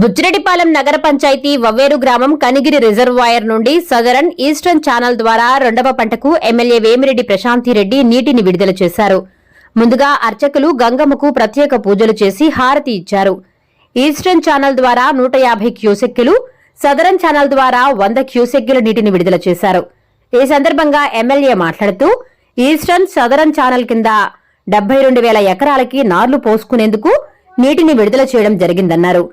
బుచ్చిరెడ్డిపాలెం నగర పంచాయతీ వవ్వేరు గ్రామం కనిగిరి రిజర్వాయర్ నుండి సదరన్ ఈస్టర్న్ ఛానల్ ద్వారా రెండవ పంటకు ఎమ్మెల్యే వేమిరెడ్డి ప్రశాంతిరెడ్డి నీటిని విడుదల చేశారు. ముందుగా అర్చకులు గంగమ్మకు ప్రత్యేక పూజలు చేసి హారతి ఇచ్చారు. ఈస్టర్న్ ఛానల్ ద్వారా నూట యాభై క్యూసెక్కులు సదరన్ ఛానల్ ద్వారా వంద క్యూసెక్కుల నీటిని విడుదల చేశారు. ఈ సందర్భంగా ఎమ్మెల్యే మాట్లాడుతూ ఈస్టర్న్ సదరన్ ఛానల్ కింద డెబ్బై రెండు వేల ఎకరాలకి నార్లు పోసుకునేందుకు నీటిని విడుదల చేయడం జరిగిందన్నారు.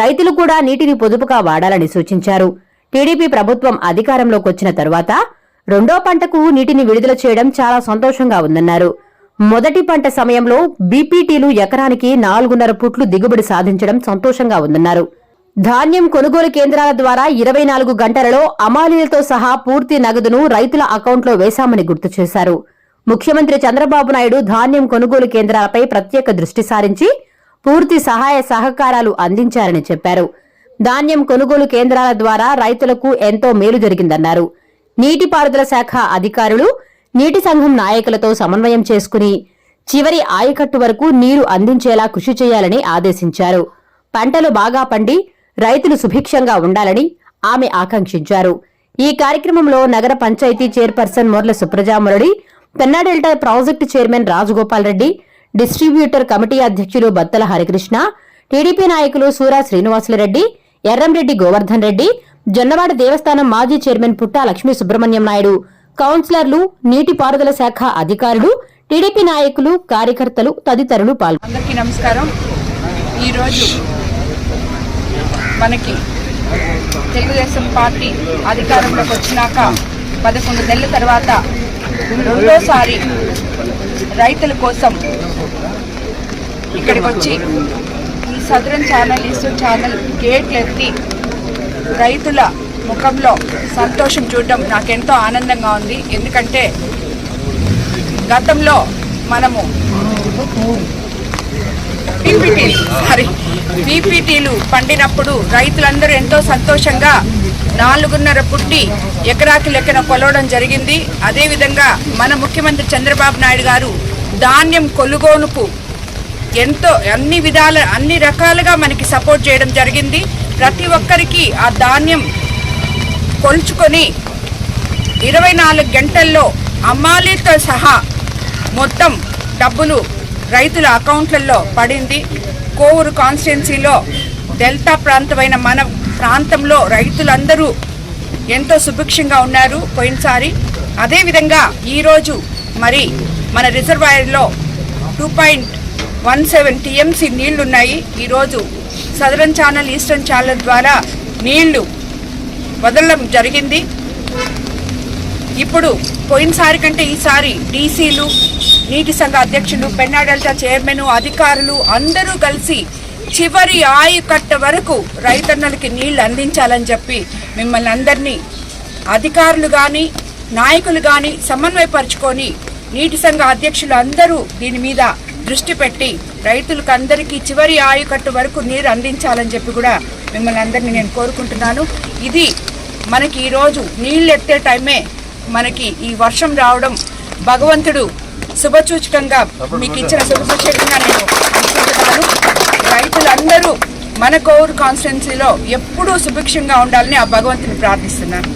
రైతులు కూడా నీటిని పొదుపుగా వాడాలని సూచించారు. టీడీపీ ప్రభుత్వం అధికారంలోకి వచ్చిన తరువాత రెండో పంటకు నీటిని విడుదల చేయడం చాలా సంతోషంగా ఉందన్నారు. మొదటి పంట సమయంలో బీపీటీలు ఎకరానికి నాలుగున్నర పుట్లు దిగుబడి సాధించడం సంతోషంగా ఉందన్నారు. ధాన్యం కొనుగోలు కేంద్రాల ద్వారా ఇరవై నాలుగు గంటలలో అమాలీలతో సహా పూర్తి నగదును రైతుల అకౌంట్లో వేశామని గుర్తు చేశారు. ముఖ్యమంత్రి చంద్రబాబు నాయుడు ధాన్యం కొనుగోలు కేంద్రాలపై ప్రత్యేక దృష్టి సారించి పూర్తి సహాయ సహకారాలు అందించారని చెప్పారు. ధాన్యం కొనుగోలు కేంద్రాల ద్వారా రైతులకు ఎంతో మేలు జరిగిందన్నారు. నీటిపారుదల శాఖ అధికారులు నీటి సంఘం నాయకులతో సమన్వయం చేసుకుని చివరి ఆయకట్టు వరకు నీరు అందించేలా కృషి చేయాలని ఆదేశించారు. పంటలు బాగా పండి రైతులు సుభిక్షంగా ఉండాలని ఆమె ఆకాంక్షించారు. ఈ కార్యక్రమంలో నగర panchayat chairperson Morla Suprajamurali Penna delta project chairman Rajagopal Reddy distributor committee అధ్యక్షులు బత్తల హరికృష్ణ టీడీపీ నాయకులు సూరా శ్రీనివాసులరెడ్డి ఎర్రంరెడ్డి గోవర్ధన్ రెడ్డి జొన్నవాడ దేవస్థానం మాజీ చైర్మన్ పుట్టా లక్ష్మీ సుబ్రహ్మణ్యం నాయుడు కౌన్సిలర్లు నీటిపారుదల శాఖ అధికారులు టీడీపీ నాయకులు కార్యకర్తలు తదితరులు పాల్గొన్నారు నమస్కారం. ఈరోజు మనకి తెలుగుదేశం పార్టీ అధికారంలోకి వచ్చినాక పదకొండు నెలల తర్వాత రెండోసారి రైతుల కోసం ఇక్కడికి వచ్చి ఈ సదరన్ ఛానల్ ఈస్టర్న్ ఛానల్ గేట్లు ఎత్తి రైతుల ముఖంలో సంతోషం చూడడం నాకెంతో ఆనందంగా ఉంది. ఎందుకంటే గతంలో మనము పీపీటీలు సారీ పీపీటీలు పండినప్పుడు రైతులందరూ ఎంతో సంతోషంగా నాలుగున్నర పుట్టి ఎకరాకి లెక్కన కొలవడం జరిగింది. అదేవిధంగా మన ముఖ్యమంత్రి చంద్రబాబు నాయుడు గారు ధాన్యం కొనుగోలుకు ఎంతో అన్ని విధాల అన్ని రకాలుగా మనకి సపోర్ట్ చేయడం జరిగింది. ప్రతి ఒక్కరికి ఆ ధాన్యం కొలుచుకొని ఇరవై నాలుగు గంటల్లో అమ్మాలితో సహా మొత్తం డబ్బులు రైతుల అకౌంట్లలో పడింది. కోవూరు కాన్స్టిట్యున్సీలో డెల్టా ప్రాంతమైన మన ప్రాంతంలో రైతులందరూ ఎంతో సుభిక్షంగా ఉన్నారు పోయినసారి. అదేవిధంగా ఈరోజు మరి మన రిజర్వాయర్లో two point one seven TMC నీళ్ళున్నాయి. ఈరోజు సదరన్ ఛానల్ ఈస్టర్న్ ఛానల్ ద్వారా నీళ్ళు వదలడం జరిగింది. ఇప్పుడు పోయినసారి కంటే ఈసారి డీసీలు నీటి సంఘ అధ్యక్షులు పెన్నా డెల్టా చైర్మన్ అధికారులు అందరూ కలిసి చివరి ఆయుకట్ట వరకు రైతన్నలకి నీళ్ళు అందించాలని చెప్పి మిమ్మల్ని అందరినీ అధికారులు కానీ నాయకులు కానీ సమన్వయపరుచుకొని నీటి సంఘ అధ్యక్షులు అందరూ దీని మీద దృష్టి పెట్టి రైతులకు అందరికీ చివరి ఆయుకట్టు వరకు నీరు అందించాలని చెప్పి కూడా మిమ్మల్ని అందరినీ నేను కోరుకుంటున్నాను. ఇది మనకి ఈరోజు నీళ్ళు ఎత్తే టైమే మనకి ఈ వర్షం రావడం భగవంతుడు శుభసూచకంగా మీకు ఇచ్చిన శుభసూచకంగా నేను అనుకుంటున్నాను. రైతులందరూ మన కోవూరు కాన్స్టిట్యున్సీలో ఎప్పుడూ సుభిక్షంగా ఉండాలని ఆ భగవంతుని ప్రార్థిస్తున్నాను.